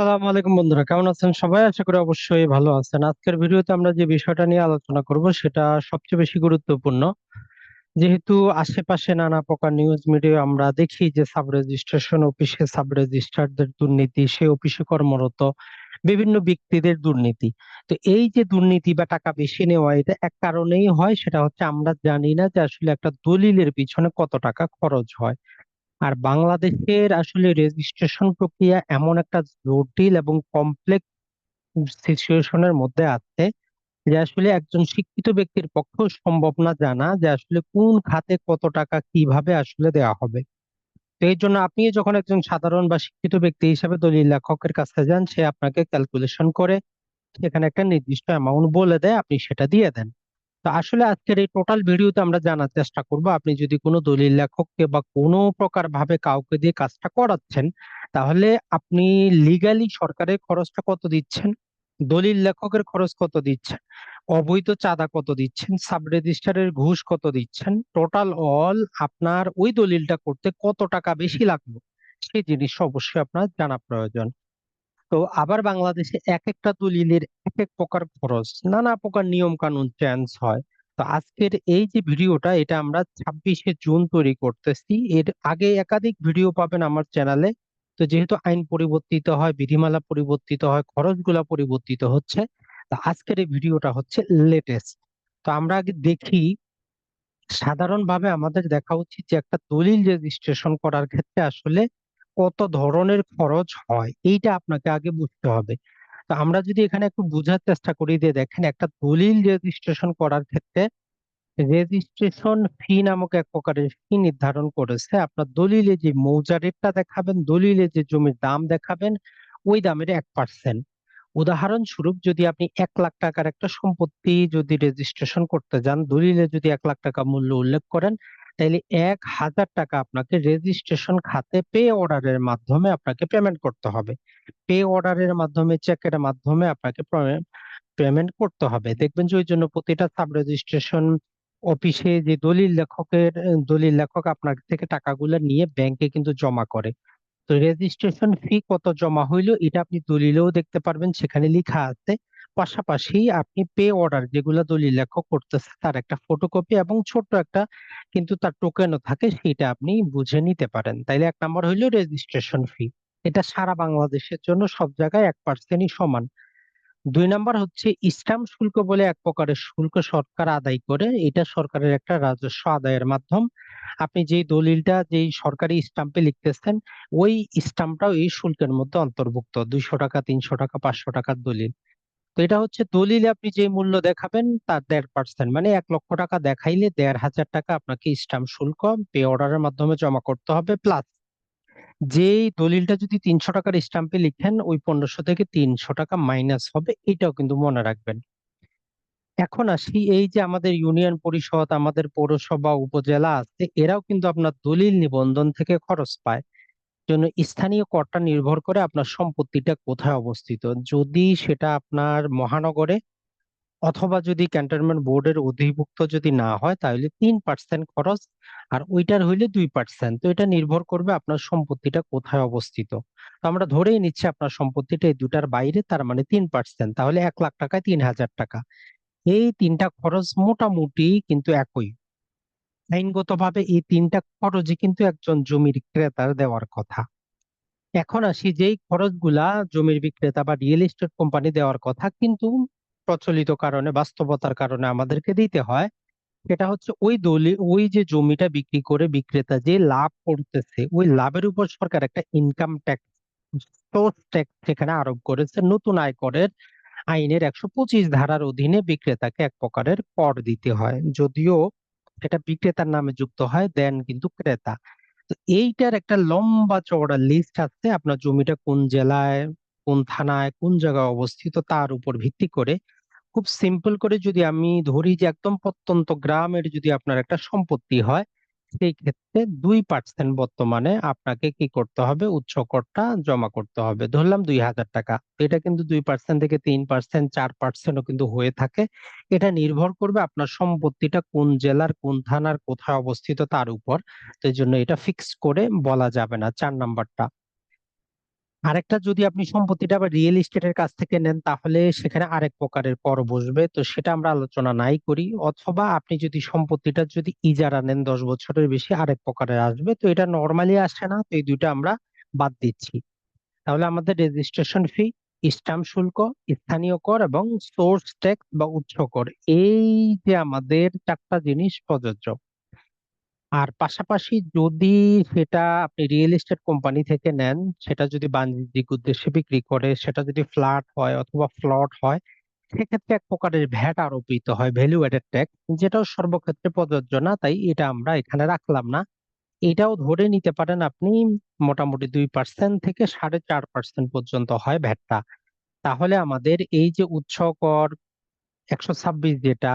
আসসালামু আলাইকুম বন্ধুরা, কেমন আছেন সবাই? আশা করি অবশ্যই ভালো আছেন। আজকের ভিডিওতে আমরা যে বিষয়টা নিয়ে আলোচনা করব সেটা সবচেয়ে বেশি গুরুত্বপূর্ণ। যেহেতু আশেপাশে নানা প্রকার নিউজ মিডিয়া আমরা দেখি যে সাব রেজিস্ট্রেশন অফিসে সাব রেজিস্ট্রারদের দুর্নীতি, সে অফিসে কর্মরত বিভিন্ন ব্যক্তিদের দুর্নীতি। তো এই যে দুর্নীতি বা টাকা বেশি নেওয়া, এটা এক কারণেই হয়, সেটা হচ্ছে আমরা জানি না যে আসলে একটা দলিলের পিছনে কত টাকা খরচ হয়। আর বাংলাদেশের আসলে রেজিস্ট্রেশন প্রক্রিয়া এমন একটা জটিল এবং কমপ্লেক্স সিচুয়েশনের মধ্যে আছে যে আসলে একজন শিক্ষিত ব্যক্তির পক্ষেও সম্ভব না জানা যে আসলে কোন খাতে কত টাকা কীভাবে আসলে দেওয়া হবে। তো এই জন্য আপনি যখন একজন সাধারণ বা শিক্ষিত ব্যক্তি হিসাবে দলিল লেখকের কাছে যান, সে আপনাকে ক্যালকুলেশন করে সেখানে একটা নির্দিষ্ট অ্যামাউন্ট বলে দেয়, আপনি সেটা দিয়ে দেন। তো আসলে আজকের এই টোটাল ভিডিওতে আমরা জানার চেষ্টা করব, আপনি যদি কোনো দলিল লেখককে বা কোনো প্রকার ভাবে কাউকে দিয়ে কাজটা করাচ্ছেন, তাহলে আপনি লিগালি সরকারের খরচটা কত দিচ্ছেন? দলিল লেখকের খরচ কত দিচ্ছেন? অবৈধ চাঁদা কত দিচ্ছেন? সাব রেজিস্ট্রারের ঘুষ কত দিচ্ছেন? টোটাল অল আপনার ওই দলিলটা করতে কত টাকা বেশি লাগল? সেই জিনিস অবশ্যই আপনার জানা প্রয়োজন। তো আবার বাংলাদেশে এক একটা দলিলের এক এক প্রকার খরচ, নানা প্রকার নিয়ম কানুন চেঞ্জ হয়। তো আজকের এই যে ভিডিওটা, এটা আমরা ছাব্বিশে জুন তৈরি করতেছি। এর আগে একাধিক ভিডিও পাবেন আমার চ্যানেলে তো যেহেতু আইন পরিবর্তিত হয়, বিধিমালা পরিবর্তিত হয়, খরচগুলা পরিবর্তিত হচ্ছে আজকের এই ভিডিওটা হচ্ছে লেটেস্ট তো আমরা আগে দেখি, সাধারণভাবে আমাদের দেখা উচিত যে একটা দলিল রেজিস্ট্রেশন করার ক্ষেত্রে আসলে কত ধরনের খরচ হয়, এইটা আপনাকে আগে বুঝতে হবে। তো আমরা যদি এখানে একটু বোঝার চেষ্টা করি যে দেখেন একটা দলিল রেজিস্ট্রেশন করার ক্ষেত্রে রেজিস্ট্রেশন ফি নামক এক প্রকারের ফি নির্ধারণ করেছে। আপনার দলিলে যে মৌজা রেটটা দেখাবেন, দলিলে যে জমির দাম দেখাবেন, ওই দামের এক পার্সেন্ট উদাহরণস্বরূপ যদি আপনি এক লাখ টাকার একটা সম্পত্তি যদি রেজিস্ট্রেশন করতে যান, দলিলে যদি এক লাখ টাকা মূল্য উল্লেখ করেন তাহলে এক হাজার টাকা আপনাকে রেজিস্ট্রেশন খাতে পে অর্ডারের মাধ্যমে আপনাকে পেমেন্ট করতে হবে। পে অর্ডারের মাধ্যমে চেকের মাধ্যমে আপনাকে পেমেন্ট করতে হবে। দেখবেন যে ওই জন্য প্রতিটা সাব রেজিস্ট্রেশন অফিসে যে দলিল লেখকের, দলিল লেখক আপনার থেকে টাকাগুলো নিয়ে ব্যাংকে কিন্তু জমা করে। তো রেজিস্ট্রেশন ফি কত জমা হইল, এটা আপনি দলিলেও দেখতে পারবেন, সেখানে লেখা আছে। পাশাপাশি আপনি পে অর্ডার যেগুলো দলিল লেখক করতেছে, তার একটা ফটোকপি এবং ছোট্ট একটা কিন্তু তার টোকেনও থাকে, সেটা আপনি বুঝে নিতে পারেন। তাইলে এক নাম্বার হইল রেজিস্ট্রেশন ফি এটা সারা বাংলাদেশের জন্য সব জায়গায় এক পার্সেন্টই সমান। দুই নাম্বার হচ্ছে স্ট্যাম্প শুল্ক বলে এক প্রকারের শুল্ক সরকার আদায় করে। এটা সরকারের একটা রাজস্ব আদায়ের মাধ্যম। আপনি যেই দলিলটা যেই সরকারি স্ট্যাম্পে লিখতেছেন, ওই স্ট্যাম্পটাও এই শুল্কের মধ্যে অন্তর্ভুক্ত। দুইশো টাকা, তিনশো টাকা, পাঁচশো টাকার দলিল। তো এটা হচ্ছে দলিলে আপনি যে মূল্য দেখাবেন, তার দেড় পার্সেন্ট মানে এক লক্ষ টাকা দেখাইলে দেড় হাজার টাকা আপনাকে স্ট্যাম্প শুল্ক, পে অর্ডারের মাধ্যমে জমা করতে হবে, প্লাস যেই দলিলটা যদি তিনশো টাকার স্ট্যাম্পে লিখেন, ওই পনেরোশো থেকে তিনশো টাকা মাইনাস হবে, এটাও কিন্তু মনে রাখবেন। এখন আসি এই যে আমাদের ইউনিয়ন পরিষদ, আমাদের পৌরসভা, উপজেলা আছে, এরাও কিন্তু আপনার দলিল নিবন্ধন থেকে খরচ পায়। জন্য স্থানীয় করটা নির্ভর করে আপনার সম্পত্তিটা কোথায় অবস্থিত। যদি সেটা আপনার মহানগরে অথবা যদি ক্যান্টনমেন্ট বোর্ডের অধিভুক্ত যদি না হয়, তাহলে তিন পার্সেন্ট খরচ আর ওইটার হইলে দুই পার্সেন্ট তো এটা নির্ভর করবে আপনার সম্পত্তিটা কোথায় অবস্থিত। তো আমরা ধরেই নিচ্ছি আপনার সম্পত্তিটা এই দুটার বাইরে, তার মানে তিন পার্সেন্ট তাহলে এক লাখ টাকায় তিন হাজার টাকা। এই তিনটা খরচ মোটামুটি কিন্তু একই। আইনগতভাবে এই তিনটা খরচই কিন্তু একজন জমির ক্রেতার দেওয়ার কথা। এখন আসি যেই খরচগুলা জমির বিক্রেতা বা রিয়েল এস্টেট কোম্পানি দেওয়ার কথা কিন্তু প্রচলিত কারণে, বাস্তবতার কারণে আমাদেরকে দিতে হয়। সেটা হচ্ছে ওই দলি, ওই যে জমিটা বিক্রি করে বিক্রেতা যে লাভ করতেছে, ওই লাভের উপর সরকার একটা ইনকাম ট্যাক্স ট্যাক্স সেখানে আরোপ করেছে। নতুন আয়করের আইনের একশো পঁচিশ ধারার অধীনে বিক্রেতাকে এক প্রকারের কর দিতে হয়। যদিও এটা বিক্রেতার নামে যুক্ত হয়, দেন কিন্তু ক্রেতা। তো এইটার একটা লম্বা চওড়া লিস্ট আছে, আপনার জমিটা কোন জেলায়, কোন থানায়, কোন জায়গায় অবস্থিত তার উপর ভিত্তি করে। খুব সিম্পল করে যদি আমি ধরি যে একদম প্রত্যন্ত গ্রামের যদি আপনার একটা সম্পত্তি হয় সেই ক্ষেত্রে দুই পার্সেন্ট বর্তমানে আপনাকে কি করতে হবে? উচ্চ করটা জমা করতে হবে। ধরলাম দুই হাজার টাকা। এটা কিন্তু দুই পার্সেন্ট থেকে তিন পার্সেন্ট চার পার্সেন্টও কিন্তু হয়ে থাকে। এটা নির্ভর করবে আপনার সম্পত্তিটা কোন জেলার, কোন থানার, কোথায় অবস্থিত তার উপর। এই জন্য এটা ফিক্স করে বলা যাবে না চার নাম্বারটা আরেকটা যদি আপনি সম্পত্তিটা আবার রিয়েল এস্টেটের কাছ থেকে নেন, তাহলে সেখানে আরেক প্রকারের কর বসবে। তো সেটা আমরা আলোচনা নাই করি। অথবা আপনি যদি সম্পত্তিটা যদি ইজারা নেন দশ বছরের বেশি, আরেক প্রকারের আসবে। তো এটা নর্মালি আসে না। তো এই দুইটা আমরা বাদ দিচ্ছি। তাহলে আমাদের রেজিস্ট্রেশন ফি স্ট্যাম্প শুল্ক, স্থানীয় কর এবং সোর্স ট্যাক্স বা উৎস কর। এই যে আমাদের চারটা জিনিস প্রযোজ্য। আর পাশাপাশি যদি সেটা আপনি রিয়েল এস্টেট কোম্পানি থেকে নেন, সেটা যদি বাণিজ্যিক উদ্দেশ্যে বিক্রি করে, সেটা যদি ফ্ল্যাট হয় অথবা ফ্লট হয়, সেক্ষেত্রে এক প্রকারের ভ্যাট আরোপিত হয় ভ্যালু এডেড ট্যাক্স যেটাও সর্বক্ষেত্রে প্রযোজ্য না, তাই এটা আমরা এখানে রাখলাম না। এটাও ধরে নিতে পারেন আপনি মোটামুটি দুই পার্সেন্ট থেকে সাড়ে চার পার্সেন্ট পর্যন্ত হয় ভ্যাটটা তাহলে আমাদের এই যে উৎস কর একশো ছাব্বিশ যেটা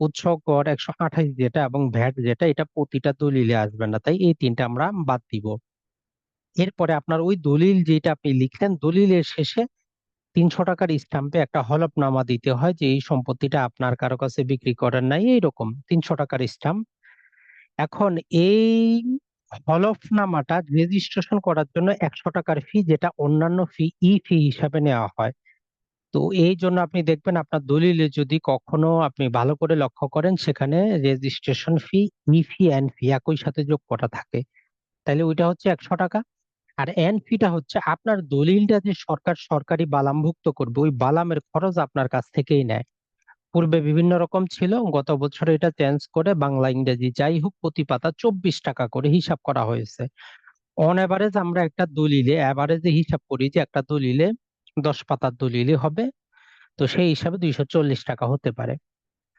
উৎস কর একশো আঠাইশ যেটা এবং ভ্যাট যেটা, এটা প্রতিটা দলিলে আসবে না। তাই এই তিনটা আমরা বাদ দিব। এরপরে আপনার ওই দলিল যেটা আপনি লিখলেন, দলিলের শেষে তিনশো টাকার স্ট্যাম্পে একটা হলফনামা দিতে হয় যে, এই সম্পত্তিটা আপনার কারও কাছে বিক্রি করেন নাই। এইরকম তিনশো টাকার স্ট্যাম্প। এখন এই হলফনামাটা রেজিস্ট্রেশন করার জন্য একশো টাকার ফি যেটা অন্যান্য ফি ই ফি হিসাবে নেওয়া হয়। তো এই জন্য আপনি দেখবেন আপনার দলিলে যদি কখনো আপনি ভালো করে লক্ষ্য করেন, সেখানে রেজিস্ট্রেশন ফি ই ফি এন ফি একই সাথে যোগ করা থাকে। তাহলে ওইটা হচ্ছে একশো টাকা। আর এন ফিটা হচ্ছে আপনার দলিলটা যে সরকার সরকারি বালামভুক্ত করবে, ওই বালামের খরচ আপনার কাছ থেকেই নেয়। পূর্বে বিভিন্ন রকম ছিল, গত বছর এটা চেঞ্জ করে বাংলা, ইংরেজি যাই হোক প্রতি পাতা চব্বিশ টাকা করে হিসাব করা হয়েছে। অন এভারেজ আমরা একটা দলিলে অ্যাভারেজে হিসাব করি যে একটা দলিলে দশ পাতার দলিলে হবে। তো সেই হিসাবে দুইশো চল্লিশ টাকা হতে পারে।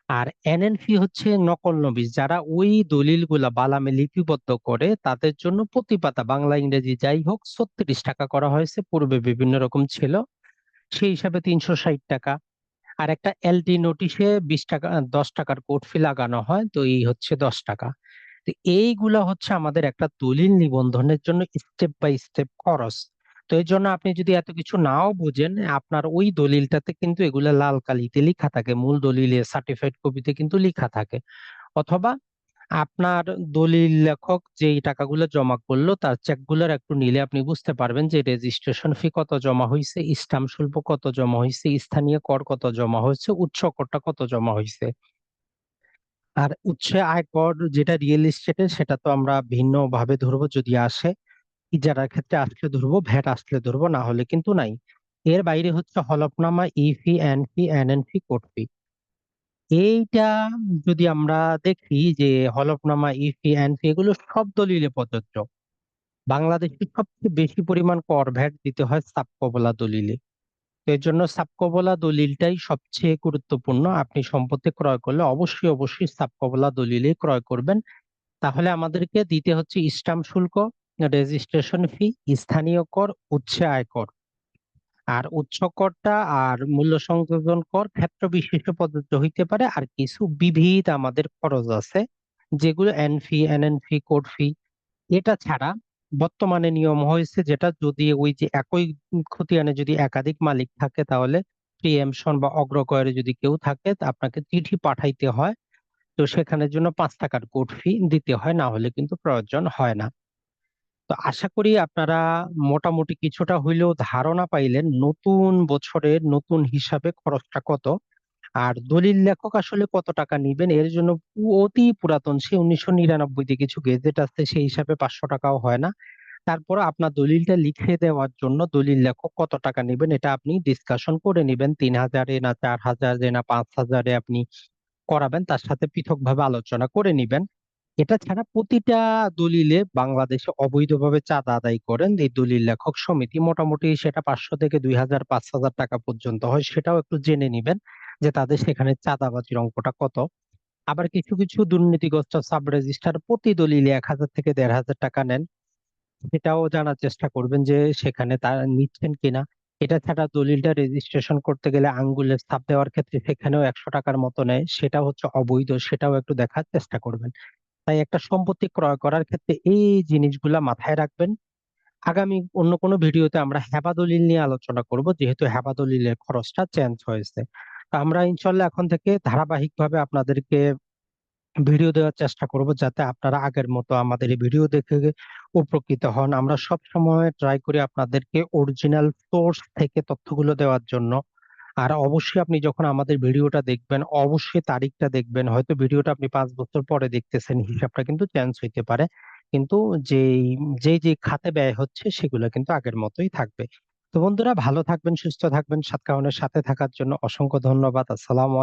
আর এনএনফি হচ্ছে নকল নবীজ যারা ওই দলিলগুলা বালামে লিপিবদ্ধ করে তাদের জন্য প্রতি পাতা বাংলা ইংরেজি যাই হোক ছত্রিশ টাকা করা হয়েছে। পূর্বে বিভিন্ন রকম ছিল। সেই হিসাবে তিনশো ষাট টাকা। আর একটা এলডি নোটিশে বিশ টাকা দশ টাকার কোর্ট ফি লাগানো হয় তো এই হচ্ছে দশ টাকা। তো এইগুলা হচ্ছে আমাদের একটা দলিল নিবন্ধনের জন্য স্টেপ বাই স্টেপ খরচ। তো এই জন্য আপনি যদি এত কিছু নাও বুঝেন, আপনার ওই দলিলটাতে কিন্তু এগুলা লাল কালিতে লেখা থাকে। মূল দলিলে সার্টিফাইড কপিতে কিন্তু লেখা থাকে। অথবা আপনার দলিল লেখক যেই টাকাগুলো জমা করল, তার চেকগুলোর একটু নিলে আপনি বুঝতে পারবেন যে রেজিস্ট্রেশন ফি কত জমা হয়েছে স্টাম্প শুল্ক কত জমা হয়েছে স্থানীয় কর কত জমা হয়েছে উচ্চ করটা কত জমা হয়েছে আর উৎসে আয় কর যেটা রিয়েল এস্টেটের সেটা তো আমরা ভিন্ন ভাবে ধরবো যদি আসে। ইজারার ক্ষেত্রে আসলে ধরবো, ভ্যাট আসলে ধরবো, না হলে কিন্তু নাই। এর বাইরে হচ্ছে হলফনামা E fee N fee N N fee fee এইটা যদি আমরা দেখি যে হলফনামা ই ফি এন ফি এগুলো সব দলিলে প্রযোজ্য। বাংলাদেশে সবচেয়ে বেশি পরিমাণ কর ভ্যাট দিতে হয় সাবকবলা দলিলে। এর জন্য সাবকবলা দলিলটাই সবচেয়ে গুরুত্বপূর্ণ। আপনি সম্পত্তি ক্রয় করলে অবশ্যই অবশ্যই সাবকবলা দলিলেই ক্রয় করবেন। তাহলে আমাদেরকে দিতে হচ্ছে স্টাম্প শুল্ক রেজিস্ট্রেশন ফি স্থানীয় কর, উৎসে আয়কর আর উচ্চ করটা আর মূল্য সংযোজন কর ক্ষেত্র বিশেষে প্রযোজ্য হইতে পারে। আর কিছু বিবিধ আমাদের খরচ আছে, যেগুলো N fee N fee code fee এটা ছাড়া বর্তমানে নিয়ম হয়েছে যেটা যদি ওই যে একই খতিয়ানে যদি একাধিক মালিক থাকে তাহলে প্রিএমশন বা অগ্রকরে যদি কেউ থাকে আপনাকে চিঠি পাঠাইতে হয়। তো সেখানের জন্য পাঁচ টাকার কোড ফি দিতে হয়, না হলে কিন্তু প্রয়োজন হয় না। তো আশা করি আপনারা মোটামুটি কিছুটা হইলেও ধারণা পাইলেন নতুন বছরের নতুন হিসাবে খরচটা কত। আর দলিল লেখক আসলে কত টাকা নিবেন? এর জন্য অতি পুরাতন, সে উনিশশো নিরানব্বইতে কিছু গেজেট আছে, সেই হিসাবে পাঁচশো টাকাও হয় না। তারপর আপনার দলিলটা লিখে দেওয়ার জন্য দলিল লেখক কত টাকা নেবেন এটা আপনি ডিসকাশন করে নেবেন। তিন হাজারে না চার হাজারে না পাঁচ হাজারে আপনি করাবেন, তার সাথে পৃথকভাবে আলোচনা করে নিবেন। এটা ছাড়া প্রতিটা দলিলে বাংলাদেশে অবৈধভাবে চাঁদা আদায় করেন। এই দলিল লেখক সমিতি মোটামুটি সেটা পাঁচশো থেকে দুই হাজার, পাঁচ হাজার টাকা পর্যন্ত হয়। সেটাও একটু জেনে নিবেন যে তাদের সেখানে চাঁদাবাজির অঙ্কটা কত। আবার কিছু কিছু দুর্নীতিগ্রস্ত সাব রেজিস্ট্রার প্রতি দলিলে এক হাজার থেকে দেড় হাজার টাকা নেন। সেটাও জানার চেষ্টা করবেন যে সেখানে তারা নিচ্ছেন কিনা। এটা ছাড়া দলিলটা রেজিস্ট্রেশন করতে গেলে আঙ্গুলের ছাপ দেওয়ার ক্ষেত্রে সেখানেও একশো টাকার মতো নেয়। সেটা হচ্ছে অবৈধ, সেটাও একটু দেখার চেষ্টা করবেন। তাই একটা সম্পত্তি ক্রয় করার ক্ষেত্রে এই জিনিসগুলা মাথায় রাখবেন। আগামী অন্য কোনো ভিডিওতে আমরা হেবা দলিল নিয়ে আলোচনা করব, যেহেতু হেবা দলিলের খরচটা চেঞ্জ হয়েছে। আমরা ইনশাল্লাহ এখন থেকে ধারাবাহিকভাবে আপনাদেরকে ভিডিও দেওয়ার চেষ্টা করব, যাতে আপনারা আগের মতো আমাদের এই ভিডিও দেখে উপকৃত হন। আমরা সব সময় ট্রাই করি আপনাদেরকে অরিজিনাল সোর্স থেকে তথ্যগুলো দেওয়ার জন্য। আর অবশ্যই আপনি যখন আমাদের ভিডিওটা দেখবেন অবশ্যই তারিখটা দেখবেন। হয়তো ভিডিওটা আপনি পাঁচ বছর পরে দেখতেছেন হিসাবটা কিন্তু চেঞ্জ হইতে পারে। কিন্তু যেই যে যে খাতে ব্যয় হচ্ছে সেগুলো কিন্তু আগের মতোই থাকবে। তো বন্ধুরা ভালো থাকবেন সুস্থ থাকবেন সাত সাতকাহনের সাথে থাকার জন্য অসংখ্য ধন্যবাদ। আসসালামু